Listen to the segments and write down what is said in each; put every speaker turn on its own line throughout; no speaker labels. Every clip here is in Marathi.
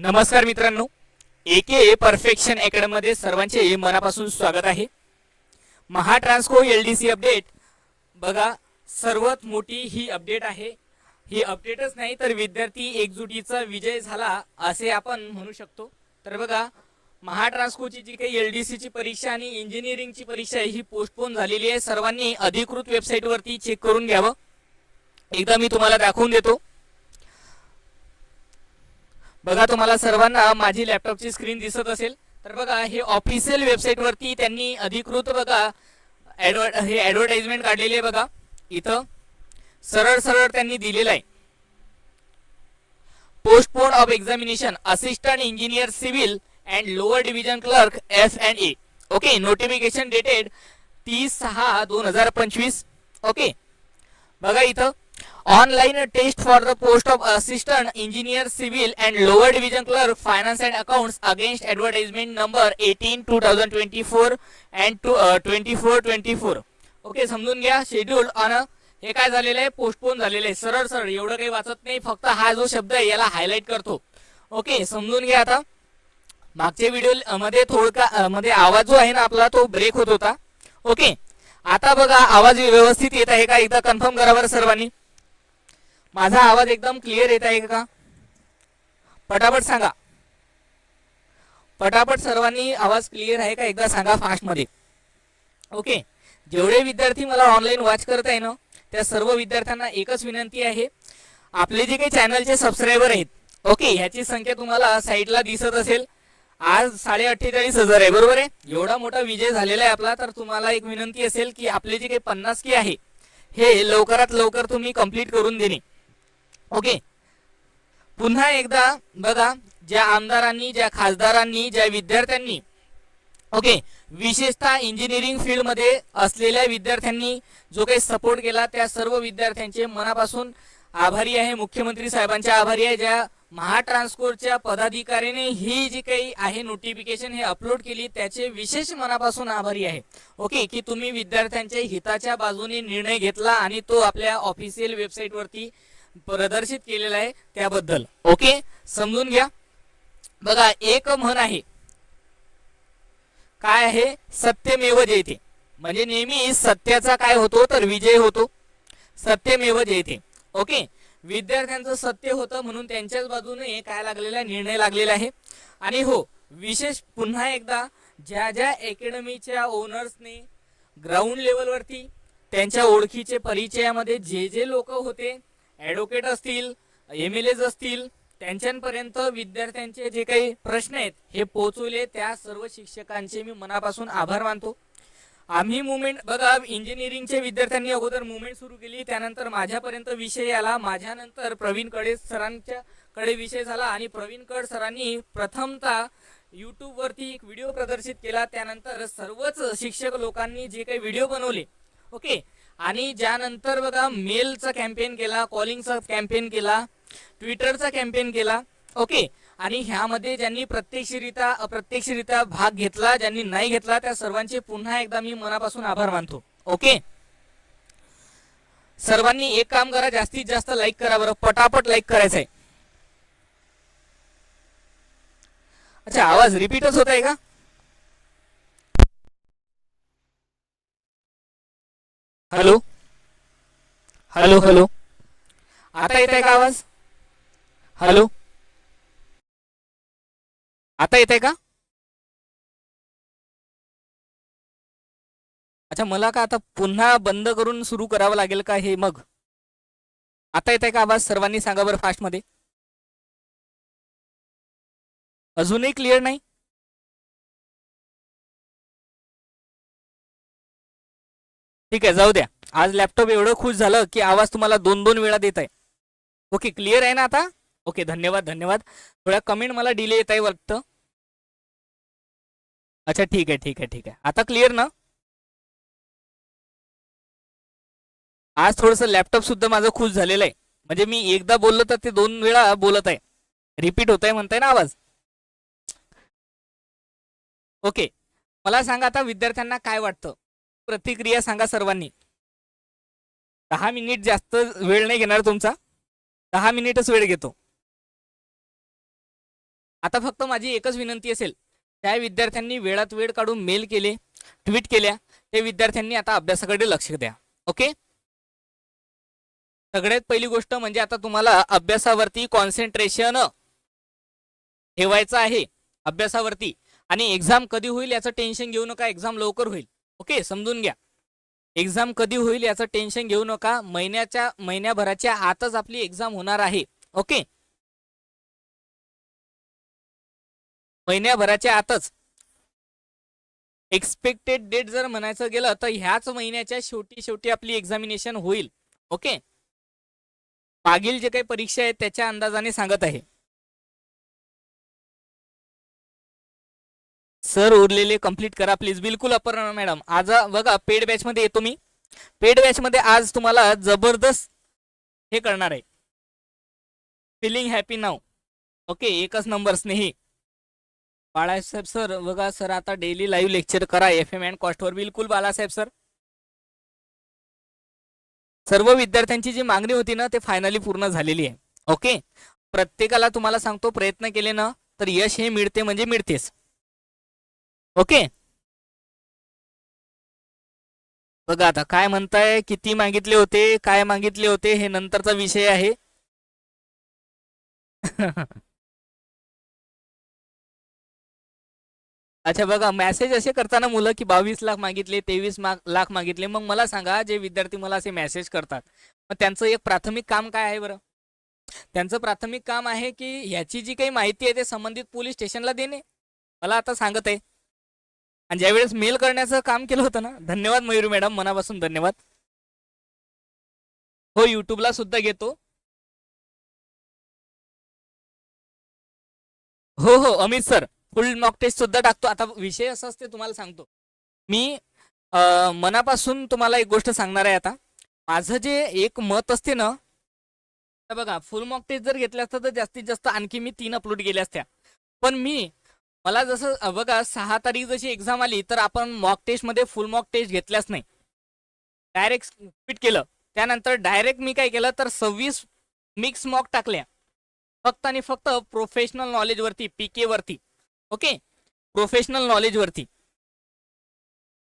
नमस्कार मित्रांनो. एके परफेक्शन अकॅडमीमध्ये सर्वांचे मनापासून स्वागत आहे. Mahatransco L D C update. बघा सर्वात मोठी ही अपडेट आहे. ही अपडेटच नाही तर विद्यार्थी एकजुटीचा विजय झाला असे आपण म्हणू शकतो. तर बघा महाट्रान्सकोची जी काही एल डी सीची परीक्षा आणि इंजिनिअरिंगची परीक्षा आहे ही पोस्टपोन झालेली आहे. सर्वांनी अधिकृत वेबसाईटवरती चेक करून घ्यावं. एकदा मी तुम्हाला दाखवून देतो. बघा तुम्हाला सर्वांना माझी लॅपटॉपची स्क्रीन दिसत असेल. तर बघा हे ऑफिशियल वेबसाईट वरती त्यांनी अधिकृत बघा हे ऍडव्हर्टाइजमेंट काढलेली आहे बघा. इथं सरळ सरळ त्यांनी दिलेलं आहे. Postpone of examination assistant engineer civil and lower division clerk F and A okay notification dated तीस सहा दोन हजार पंचवीस. ओके बघा इथं. Online test for the post of assistant engineer civil and lower division clerk finance and accounts against advertisement number eighteen two thousand twenty four and two twenty four twenty four okay समजून घ्या शेड्यूल ऑन हे काय झालेलं आहे? पोस्टपोन झालेलं आहे. सरळ सरळ एवढं काही वाचत नाही. फक्त हा जो शब्द आहे याला हायलाईट करतो. ओके समजून घ्या आता. मागच्या व्हिडिओमध्ये थोडका मध्ये आवाज जो आहे ना आपला तो ब्रेक होत होता. ओके आता बघा आवाज व्यवस्थित येत आहे का? एकदा कन्फर्म करा बरं सर्वांनी. माझा आवाज एकदम क्लिअर येत आहे का? पटापट सांगा. पटापट सर्वांनी आवाज क्लिअर आहे का? एकदा सांगा फास्टमध्ये ओके जेवढे विद्यार्थी मला ऑनलाईन वॉच करत आहे ना त्या सर्व विद्यार्थ्यांना एकच विनंती आहे. आपले जे काही चॅनलचे सबस्क्रायबर आहेत ओके ह्याची संख्या तुम्हाला साईडला दिसत असेल. आज साडे अठ्ठेचाळीस हजार आहे बरोबर आहे? एवढा मोठा विजय झालेला आहे आपला तर तुम्हाला एक विनंती असेल की आपले जे काही पन्नास की आहे हे लवकरात लवकर तुम्ही कंप्लीट करून देणे. ओके. पुन्हा एकदा बघा ज्या आमदारांनी ज्या खासदारांनी ज्या विद्यार्थ्यांनी ओके विशेषतः इंजिनिअरिंग फील्डमध्ये असलेल्या विद्यार्थ्यांनी जो काही सपोर्ट केला त्या सर्व विद्यार्थ्यांचे मनापासून आभारी आहे. मुख्यमंत्री साहेबांचे आभारी आहे. ज्या महाट्रान्सकोरच्या पदाधिकाऱ्याने ही जी काही आहे नोटिफिकेशन हे अपलोड केली त्याचे विशेष मनापासून आभारी आहे. ओके की तुम्ही विद्यार्थ्यांच्या हिताच्या बाजूने निर्णय घेतला आणि तो आपल्या ऑफिशियल वेबसाईटवरती प्रदर्शित केलेला आहे त्याबद्दल. ओके? समजून घ्या. बघा एक म्हण आहे. काय आहे? सत्यमेव जयते म्हणजे नेहमी सत्याचा काय होतो तर विजय होतो. सत्यमेव जयते ओके? विद्यार्थ्यांचं सत्य होतं म्हणून त्यांच्याच बाजूने काय लागलेला आहे? निर्णय लागलेला आहे. आणि हो विशेष पुन्हा एकदा ज्या ज्या अकॅडमीच्या ओनर्सने ग्राउंड लेवलवरती त्यांच्या ओळखीचे परिचयामध्ये जे जे लोक होते ॲडव्होकेट असतील एम एल एज असतील त्यांच्यापर्यंत विद्यार्थ्यांचे जे काही प्रश्न आहेत हे पोहोचवले. त्या सर्व शिक्षकांचे मी मनापासून आभार मानतो. आम्ही मुवमेंट बघा इंजिनिअरिंगच्या विद्यार्थ्यांनी अगोदर मुवमेंट सुरू केली त्यानंतर माझ्यापर्यंत विषय आला. माझ्यानंतर प्रवीणकडे सरांच्या कडे विषय झाला आणि प्रवीण कड सरांनी प्रथमतः यूट्यूबवरती एक व्हिडिओ प्रदर्शित केला. त्यानंतर सर्वच शिक्षक लोकांनी जे काही व्हिडिओ बनवले ओके आणि ज्यानंतर बघा मेलचा कॅम्पेन केला कॉलिंगचा कॅम्पेन केला ट्विटरचा कॅम्पेन केला ओके आणि ह्यामध्ये ज्यांनी प्रत्यक्षरित्या अप्रत्यक्षरित्या भाग घेतला ज्यांनी नाही घेतला त्या सर्वांचे पुन्हा एकदा मी मनापासून आभार मानतो ओके सर्वांनी एक काम करा जास्तीत जास्त लाईक करा बरं पटापट लाईक करायचं आहे अच्छा आवाज रिपीटच होत आहे का? हॅलो? हॅलो हॅलो आता येत आहे का आवाज? हॅलो? आता येत आहे का? अच्छा मला का आता पुन्हा बंद करून सुरू करावं लागेल का हे मग? आता येत आहे का आवाज? सर्वांनी सांगा बरं फास्टमध्ये. अजूनही क्लिअर नाही? ठीक आहे जाऊ द्या. आज लॅपटॉप एवढं खुश झालं की आवाज तुम्हाला दोन दोन वेळा देत आहे. ओके क्लिअर आहे ना आता? ओके धन्यवाद धन्यवाद. थोड्या कमेंट मला डिले येत आहे वाटतं. अच्छा ठीक आहे ठीक आहे ठीक आहे. आता क्लिअर ना? आज थोडंसं लॅपटॉप सुद्धा माझं खुश झालेलं आहे. म्हणजे मी एकदा बोललो तर ते दोन वेळा बोलत आहे. रिपीट होत आहे म्हणताय ना आवाज? ओके मला सांगा आता विद्यार्थ्यांना काय वाटतं? प्रतिक्रिया सांगा सर्वांनी. दहा मिनिट जास्त वेळ नाही घेणार तुमचा. दहा मिनिटच वेळ घेतो. आता फक्त माझी एकच विनंती असेल. त्या विद्यार्थ्यांनी वेळात वेळ काढून मेल केले ट्विट केल्या ते विद्यार्थ्यांनी आता अभ्यासाकडे लक्ष द्या. ओके? सगळ्यात पहिली गोष्ट म्हणजे आता तुम्हाला अभ्यासावरती कॉन्सन्ट्रेशन ठेवायचं आहे. अभ्यासावरती. आणि एक्झाम कधी होईल याचं टेन्शन घेऊ नका. एक्झाम लवकर होईल. ओके समजून घ्या. एक्झाम कधी होईल याचं टेन्शन घेऊ नका. महिन्याच्या महिन्याभराच्या आतच आपली एक्झाम होणार आहे. ओके? महिन्याभराच्या आतच. एक्सपेक्टेड डेट जर म्हणायचं गेलं तर ह्याच महिन्याच्या शेवटी शेवटी आपली एक्झामिनेशन होईल. ओके? मागील जे काही परीक्षा आहेत त्याच्या अंदाजाने सांगत आहे. सर उरलेले कंप्लीट करा प्लीज बिलकुल अपर्णा मॅडम आज बघा पेड बॅच मध्ये येतो मी. पेड बॅच मध्ये आज तुम्हाला जबरदस्त हे करणार आहे. फिलिंग हॅपी नाव ओके एकच नंबर स्नेही. बाळासाहेब सर बघा सर आता डेली लाईव्ह लेक्चर करा एफ एम अँड कॉस्टवर बिलकुल बाळासाहेब सर. सर्व विद्यार्थ्यांची जी मागणी होती ना ते फायनली पूर्ण झालेली आहे. ओके प्रत्येकाला तुम्हाला सांगतो प्रयत्न केले ना तर यश हे मिळते म्हणजे मिळतेच. ओके. बघा आता काय म्हणताय किती मागितले होते काय मागितले होते हे नंतरचा विषय आहे. अच्छा बघा मेसेज असे करताना मुलं की बावीस लाख मागितले तेवीस लाख मागितले मग मला सांगा जे विद्यार्थी मला असे मेसेज करतात मग त्यांचं एक प्राथमिक काम काय आहे बरं? त्यांचं प्राथमिक काम आहे की ह्याची जी काही माहिती आहे ते संबंधित पोलीस स्टेशनला देणे. मला आता सांगत आहे. आणि ज्यावेळेस मेल करण्याचं काम केलं होतं ना धन्यवाद मयुरी मॅडम मनापासून धन्यवाद. हो युट्यूबला सुद्धा घेतो. हो हो Amit sir full mock test सुद्धा टाकतो. आता विषय असा असते तुम्हाला सांगतो. मी मनापासून तुम्हाला एक गोष्ट सांगणार आहे आता. माझं जे एक मत असते ना तर बघा फुल मॉक टेस्ट जर घेतल्या असतं तर जास्तीत जास्त आणखी मी तीन अपलोड केल्या असत्या. पण मी मला जसं बघा सहा तारीख जशी एक्झाम आली तर आपण मॉक टेस्टमध्ये फुल मॉक टेस्ट घेतल्याच नाही. डायरेक्ट स्पीट केलं. त्यानंतर डायरेक्ट मी काय केलं तर सव्वीस मिक्स मॉक टाकल्या. फक्त आणि फक्त प्रोफेशनल नॉलेजवरती पी के वरती. ओके प्रोफेशनल नॉलेजवरती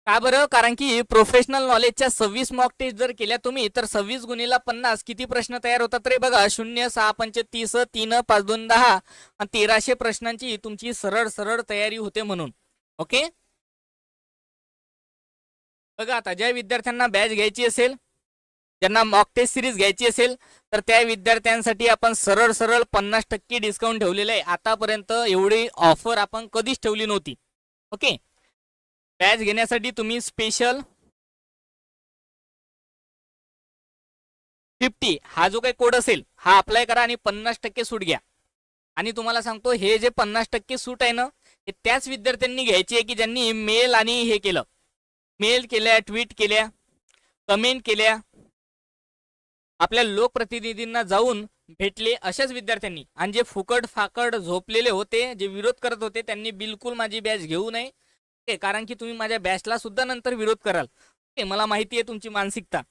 का बरं? कारण की प्रोफेशनल नॉलेजच्या सव्वीस मॉक टेस्ट जर केल्या तुम्ही तर सव्वीस गुणीला पन्नास. किती प्रश्न तयार होतात रे बघा? शून्य सहा पंच तीस तीन पाच दोन दहा. आणि तेराशे प्रश्नांची तुमची सरळ सरळ तयारी होते म्हणून. ओके? बघा आता ज्या विद्यार्थ्यांना बॅच घ्यायची असेल ज्यांना मॉक टेस्ट सिरीज घ्यायची असेल तर त्या विद्यार्थ्यांसाठी आपण सरळ सरळ पन्नास टक्के डिस्काउंट ठेवलेलं आहे. आतापर्यंत एवढी ऑफर आपण कधीच ठेवली नव्हती. ओके? बॅच घेण्यासाठी तुम्ही स्पेशल फिफ्टी हा जो काही कोड असेल हा अप्लाय करा आणि पन्नास टक्के सूट घ्या. आणि तुम्हाला सांगतो हे जे पन्नास टक्के सूट आहे ना हे त्याच विद्यार्थ्यांनी घ्यायची आहे की ज्यांनी मेल आणि हे केलं. मेल केल्या ट्विट केल्या कमेंट केल्या. आपल्या लोकप्रतिनिधींना जाऊन भेटले अशाच विद्यार्थ्यांनी. आणि जे फुकट फाकड झोपलेले होते जे विरोध करत होते त्यांनी बिलकुल माझी बॅच घेऊ नये. ओके कारण की तुम्ही माझ्या बॅचला सुद्धा नंतर विरोध कराल. ओके मला माहिती आहे तुमची मानसिकता.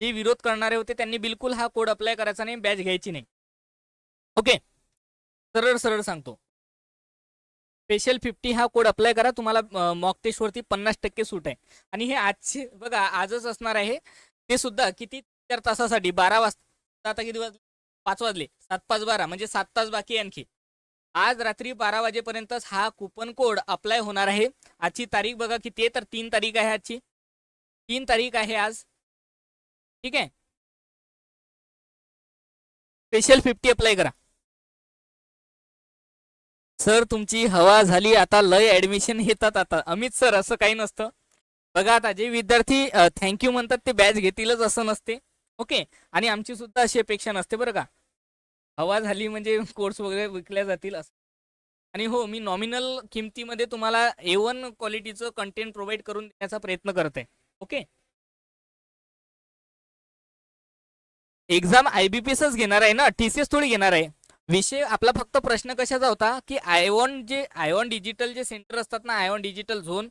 जे विरोध करणारे होते त्यांनी बिलकुल हा कोड अप्लाय करायचा नाही बॅच घ्यायची नाही. ओके? सरळ सरळ सांगतो. स्पेशल फिफ्टी हा कोड अप्लाय करा तुम्हाला मॉक टेस्टवरती पन्नास टक्के सूट आहे. आणि हे आजचे बघा आजच असणार आहे ते सुद्धा किती चार तासासाठी? बारा वाजता आता किती वाजले? पाच वाजले. सात पाच बारा म्हणजे सात तास बाकी आणखी. आज रात्री बारा वाजेपर्यंतच हा कुपन कोड अप्लाय होणार आहे. आजची तारीख बघा किती आहे तर तीन तारीख आहे आजची. तीन तारीख आहे आज. ठीक आहे? स्पेशल फिफ्टी अप्लाय करा. सर तुमची हवा झाली आता लय ऍडमिशन घेतात आता. अमित सर असं काही नसतं. बघा आता जे विद्यार्थी थँक्यू म्हणतात ते बॅच घेतीलच असं नसते. ओके आणि आमची सुद्धा अशी अपेक्षा नसते बरं का? हवा झाली म्हणजे कोर्स वगैरे विकल्या जातील असं. आणि हो मी नॉमिनल किमतीमध्ये तुम्हाला ए वन क्वालिटीचं कंटेंट प्रोव्हाइड करून देण्याचा प्रयत्न करत आहे okay exam I B P such घेणार आहे ना? टी सी एस थोडी घेणार आहे. विषय आपला फक्त प्रश्न कशाचा होता की आयवॉन जे आयवॉन डिजिटल जे सेंटर असतात ना आयवॉन डिजिटल झोन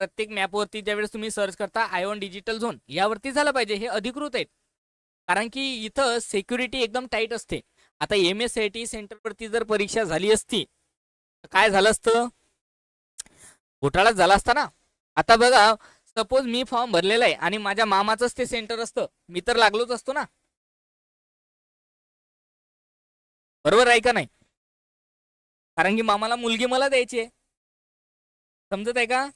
प्रत्येक मॅपवरती ज्यावेळेस तुम्ही सर्च करता आयवॉन डिजिटल झोन यावरती झालं पाहिजे हे अधिकृत आहेत. कारण की इथं सेक्युरिटी एकदम टाईट असते. आता एम एस आय टी सेंटरवरती जर परीक्षा झाली असती काय झालं असतं? घोटाळाच झाला असता ना? आता बघा सपोज मी फॉर्म भरलेला आहे आणि माझ्या मामाचंच ते सेंटर असतं. मी तर लागलोच असतो ना? बरोबर आहे का नाही? कारण की मामाला मुलगी मला द्यायची आहे. समजत आहे का?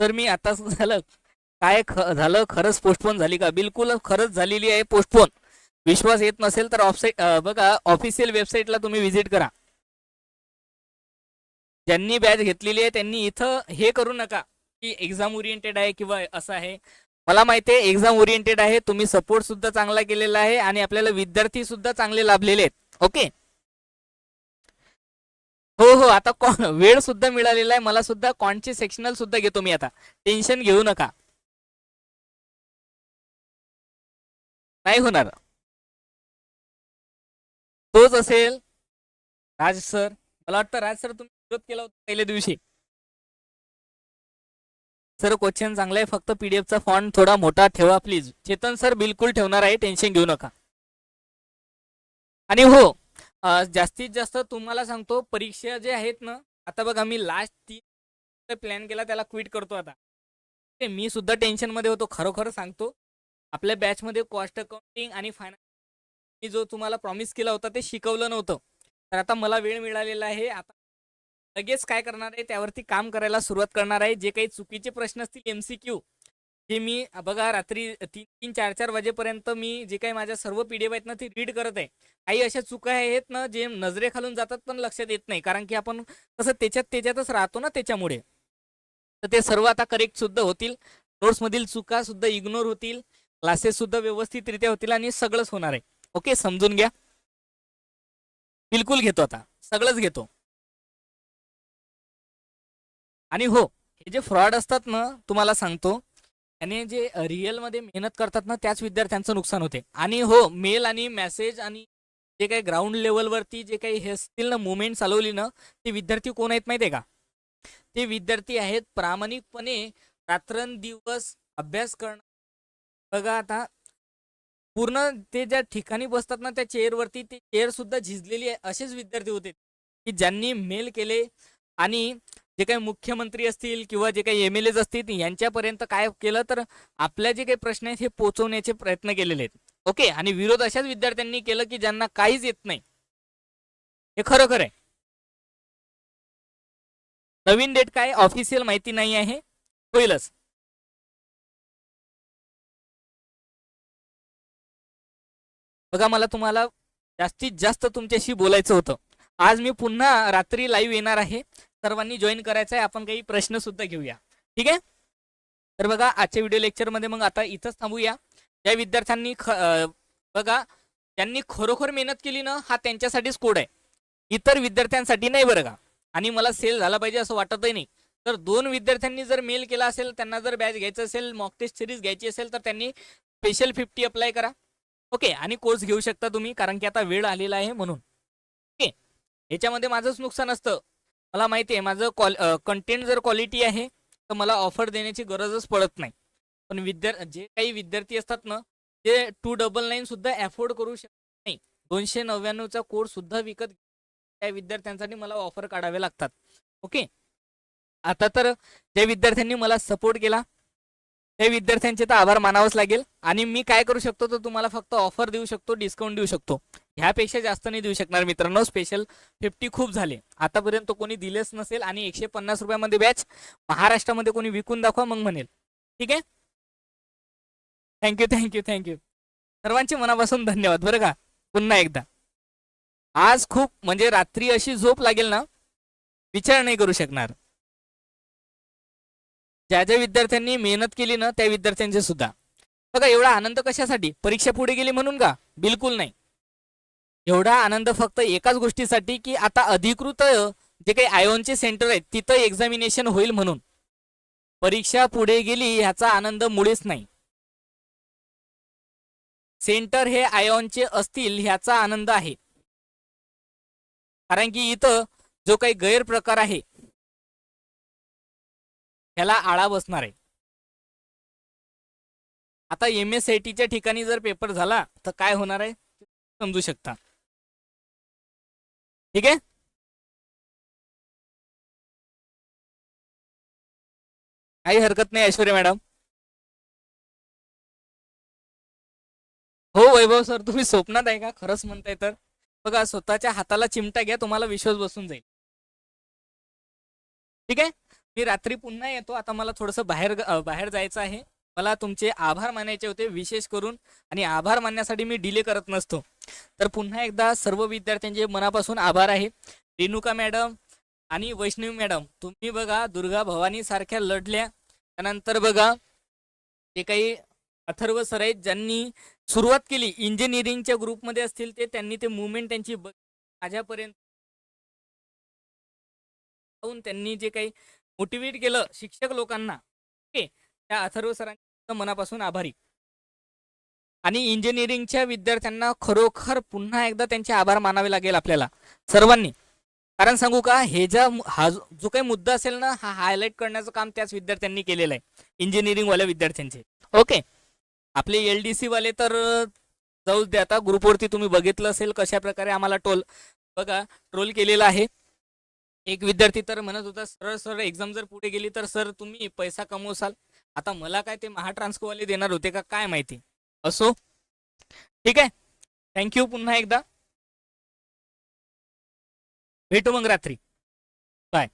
तर मी आता झालं काय झालं? खरंच पोस्टपोन झाली का? बिलकुल खरंच झालेली आहे पोस्टपोन विश्वास येत नसेल तर ऑफसाईट बघा ऑफिशियल वेबसाईटला तुम्ही व्हिजिट करा. ज्यांनी बॅच घेतलेली आहे त्यांनी इथं हे करू नका की एक्झाम ओरिएंटेड आहे किंवा असं आहे. मला माहिती आहे एक्झाम ओरिएंटेड आहे तुम्ही सपोर्ट सुद्धा चांगला केलेला आहे आणि आपल्याला विद्यार्थी सुद्धा चांगले लाभलेले आहेत. ओके हो हो आता कॉन वेळ सुद्धा मिळालेला आहे. मला सुद्धा कॉनचे सेक्शनल सुद्धा घेतो मी आता. टेन्शन घेऊ नका. नाही होणार. तोच असेल राज सर. मला वाटतं राज सर तुम्ही विरोध केला होता पहिल्या दिवशी. सर क्वेश्चन चांगला आहे. फक्त पीडीएफचा फॉन्ट थोडा मोठा ठेवा प्लीज चेतन सर बिलकुल ठेवणार आहे. टेन्शन घेऊ नका. आणि हो जास्तीत जास्त तुम्हाला सांगतो परीक्षा जे आहेत ना आता बघा मी लास्ट तीन प्लॅन केला त्याला क्विट करतो आता. मी सुद्धा टेन्शनमध्ये होतो. खरोखर सांगतो आपल्या बॅचमध्ये कॉस्ट अकाउंटिंग आणि फायनान्स मी जो तुम्हाला प्रॉमिस केला होता ते शिकवलं नव्हतं. तर आता मला वेळ मिळालेला आहे. आता लगेच काय करणार आहे? त्यावरती काम करायला सुरुवात करणार आहे. जे काही चुकीचे प्रश्न असतील एम सी क्यू जे मी बघा रात्री तीन तीन चार चार वाजेपर्यंत मी जे काही माझ्या सर्व पी डी एफ आहेत ना ती रीड करत आहे. काही अशा चुका आहेत ना जे नजरेखालून जातात पण लक्षात येत नाही. कारण की आपण कसं त्याच्यात त्याच्यातच राहतो ना त्याच्यामुळे. तर ते सर्व आता करेक्ट सुद्धा होतील. नोट्समधील चुका सुद्धा इग्नोर होतील. क्लासेस सुद्धा व्यवस्थितरित्या होतील आणि सगळंच होणार आहे. ओके समजून घ्या. बिलकुल घेतो आता. सगळंच घेतो. आणि हो हे जे फ्रॉड असतात ना तुम्हाला सांगतो त्याने जे रिअलमध्ये मेहनत करतात ना त्याच विद्यार्थ्यांचं नुकसान होते. आणि हो मेल आणि मेसेज आणि जे काही ग्राउंड लेवलवरती जे काही हे असतील ना मुवमेंट चालवली ना ते विद्यार्थी कोण आहेत माहिती आहे का? ते विद्यार्थी आहेत प्रामाणिकपणे रात्रंदिवस अभ्यास करणं. बघा आता पूर्ण ते ज्या ठिकाणी बसतात ना त्या चेअरवरती ते चेअर सुद्धा झिजलेली आहे असेच विद्यार्थी होते. की ज्यांनी मेल केले आणि जे काही मुख्यमंत्री असतील किंवा जे काही एम एल एज असतील यांच्यापर्यंत काय केलं तर आपल्या जे काही प्रश्न आहेत हे पोचवण्याचे प्रयत्न केलेले आहेत. ओके? आणि विरोध अशाच विद्यार्थ्यांनी केलं की ज्यांना काहीच येत नाही. हे खरोखर आहे. नवीन डेट काय? ऑफिशियल माहिती नाही आहे. होईलच. बघा मला तुम्हाला जास्तीत जास्त तुमच्याशी बोलायचं होतं. आज मी पुन्हा रात्री लाईव्ह येणार आहे. सर्वांनी जॉईन करायचं आहे. आपण काही प्रश्न सुद्धा घेऊया. ठीक आहे? तर बघा आजच्या व्हिडिओ लेक्चरमध्ये मग आता इथंच थांबूया. ज्या विद्यार्थ्यांनी ख बघा त्यांनी खरोखर मेहनत केली ना हा त्यांच्यासाठीच कोड आहे. इतर विद्यार्थ्यांसाठी नाही बरं का? आणि मला सेल झाला पाहिजे असं वाटतही नाही. तर दोन विद्यार्थ्यांनी जर मेल केला असेल त्यांना जर बॅच घ्यायचं असेल मॉक टेस्ट सिरीज घ्यायची असेल तर त्यांनी स्पेशल फिफ्टी अप्लाय करा. ओके आणि कोर्स घेऊ शकता तुम्ही कारण की आता वेळ आलेला आहे म्हणून. ओके याच्यामध्ये माझंच नुकसान असतं. मला माहिती आहे माझं कॉल कंटेंट जर क्वालिटी आहे तर मला ऑफर देण्याची गरजच पडत नाही. पण विद्यार्थी जे काही विद्यार्थी असतात ना ते टू डबल नाईन सुद्धा अफोर्ड करू शकत नाही. दोनशे नव्याण्णवचा कोर्स सुद्धा विकत त्या विद्यार्थ्यांसाठी मला ऑफर काढावे लागतात. ओके आता तर ज्या विद्यार्थ्यांनी मला सपोर्ट केला. हे विद्यार्थ्यांचे तर आभार मानावंच लागेल. आणि मी काय करू शकतो तर तुम्हाला फक्त ऑफर देऊ शकतो डिस्काउंट देऊ शकतो. ह्यापेक्षा जास्त नाही देऊ शकणार मित्रांनो. स्पेशल फिफ्टी खूप झाले. आतापर्यंत कोणी दिलेच नसेल आणि एकशे पन्नास रुपयामध्ये बॅच महाराष्ट्रामध्ये कोणी विकून दाखवा मग म्हणेल. ठीक आहे? थँक्यू थँक्यू थँक्यू सर्वांचे मनापासून धन्यवाद. बरं का? पुन्हा एकदा. आज खूप म्हणजे रात्री अशी झोप लागेल ना विचार नाही करू शकणार. ज्या ज्या विद्यार्थ्यांनी मेहनत केली ना त्या विद्यार्थ्यांचे सुद्धा. बघा एवढा आनंद कशासाठी? परीक्षा पुढे गेली म्हणून का? बिलकुल नाही. एवढा आनंद फक्त एकाच गोष्टीसाठी की आता अधिकृत जे काही आयोनचे सेंटर आहेत तिथं एक्झामिनेशन होईल म्हणून. परीक्षा पुढे गेली ह्याचा आनंद मुळेच नाही. सेंटर हे आयोनचे असतील ह्याचा आनंद आहे. कारण की इथं जो काही गैरप्रकार आहे ह्याला आळा बसणार आहे. आता एम एस आय टीच्या ठिकाणी जर पेपर झाला तर काय होणार आहे? समजू शकता. ठीक आहे? काही हरकत नाही ऐश्वर्या मॅडम. हो वैभव सर तुम्ही स्वप्नात आहे का? खरंच म्हणताय तर. बघा स्वतःच्या हाताला चिमटा घ्या तुम्हाला विश्वास बसून जाईल. ठीक आहे? मी रात्री पुन्हा येतो. आता मला थोडंसं बाहेर बाहेर जायचं आहे. मला तुमचे आभार मानायचे होते विशेष करून आणि आभार मानण्यासाठी मी डिले करत नसतो. तर पुन्हा एकदा सर्व विद्यार्थ्यांचे मनापासून आभार आहे. रेणुका मॅडम आणि वैष्णवी मॅडम तुम्ही बघा दुर्गा भवानी सारख्या लढल्या. त्यानंतर बघा जे काही अथर्व सर आहेत ज्यांनी सुरुवात केली इंजिनिअरिंगच्या ग्रुपमध्ये असतील ते त्यांनी ते मुवमेंट त्यांची बघ- माझ्यापर्यंत जाऊन त्यांनी जे काही मोटिवेट केलं शिक्षक लोकांना. ओके? त्या अथर्व सरांचं मनापासून आभारी. आणि इंजिनिअरिंगच्या विद्यार्थ्यांना खरोखर पुन्हा एकदा त्यांचे आभार मानावे लागेल आपल्याला. सर्वांनी. कारण सांगू का हे ज्या हा जो काही मुद्दा असेल ना हा हायलाईट करण्याचं काम त्याच विद्यार्थ्यांनी केलेलं आहे. इंजिनिअरिंगवाल्या विद्यार्थ्यांचे. ओके? आपले एल डी सी वाले तर जाऊ दे आता ग्रुपवरती तुम्ही बघितलं असेल कशा प्रकारे आम्हाला टोल बघा ट्रोल केलेला आहे. एक विद्यार्थी तर म्हणत होता सरळ सरळ एक्झाम जर पुढे गेली तर सर तुम्ही पैसा कमवसाल. आता मला काय ते महाट्रान्सकोवाले देणार होते का काय माहिती? असो. ठीक आहे. थँक्यू पुन्हा एकदा. भेटू मग रात्री. बाय